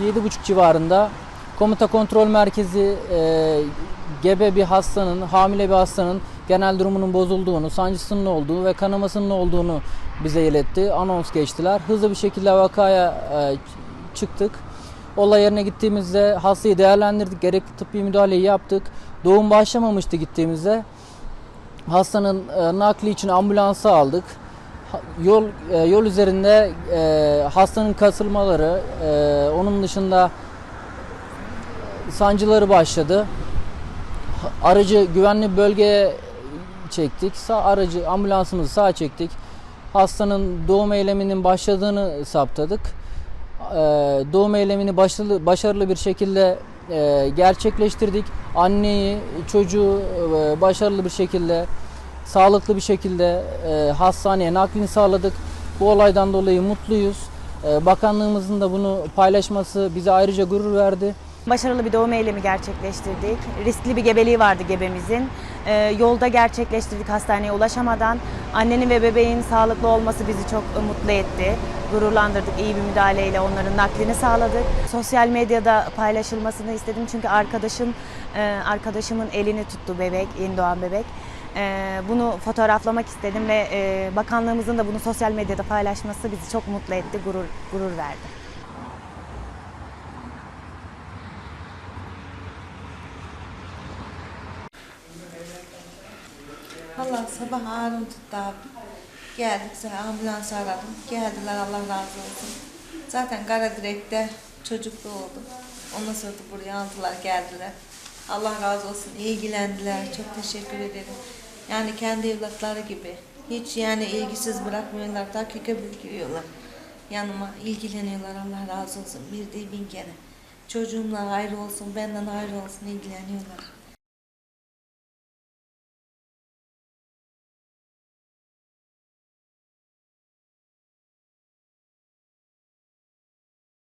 7.30 civarında komuta kontrol merkezi e, gebe bir hastanın, hamile bir hastanın genel durumunun bozulduğunu, sancısının olduğu ve kanamasının olduğunu bize iletti. Anons geçtiler. Hızlı bir şekilde vakaya e, çıktık. Olay yerine gittiğimizde hastayı değerlendirdik. Gerekli tıbbi müdahaleyi yaptık. Doğum başlamamıştı gittiğimizde. Hastanın e, nakli için ambulansa aldık. Yol e, yol üzerinde e, hastanın kasılmaları, e, onun dışında sancıları başladı. Aracı güvenli bölgeye çektik. Sağ aracı ambulansımızı sağa çektik. Hastanın doğum eyleminin başladığını saptadık. E, doğum eylemini başarılı, başarılı bir şekilde e, gerçekleştirdik. Anneyi, çocuğu e, başarılı bir şekilde, sağlıklı bir şekilde e, hastaneye naklini sağladık. Bu olaydan dolayı mutluyuz. E, bakanlığımızın da bunu paylaşması bize ayrıca gurur verdi. Başarılı bir doğum eylemi gerçekleştirdik. Riskli bir gebeliği vardı gebemizin. Ee, yolda gerçekleştirdik hastaneye ulaşamadan. Annenin ve bebeğin sağlıklı olması bizi çok e, mutlu etti. Gururlandırdık. İyi bir müdahaleyle onların naklini sağladık. Sosyal medyada paylaşılmasını istedim çünkü arkadaşım e, arkadaşımın elini tuttu bebek, yeni doğan bebek. E, bunu fotoğraflamak istedim ve e, bakanlığımızın da bunu sosyal medyada paylaşması bizi çok mutlu etti, gurur gurur verdi. Allah sabah ağrım tuttu abi. Geldik ambulans aradım. Geldiler Allah razı olsun. Zaten Karadirek'te çocuk doğdu. Ondan sonra buraya aldılar geldiler. Allah razı olsun ilgilendiler. Çok teşekkür ederim. Yani kendi evlatları gibi. Hiç yani ilgisiz bırakmıyorlar. Dakika büküyorlar. Yanıma ilgileniyorlar. Allah razı olsun. Bir değil bin kere. Çocuğumla ayrı olsun, benden ayrı olsun ilgileniyorlar.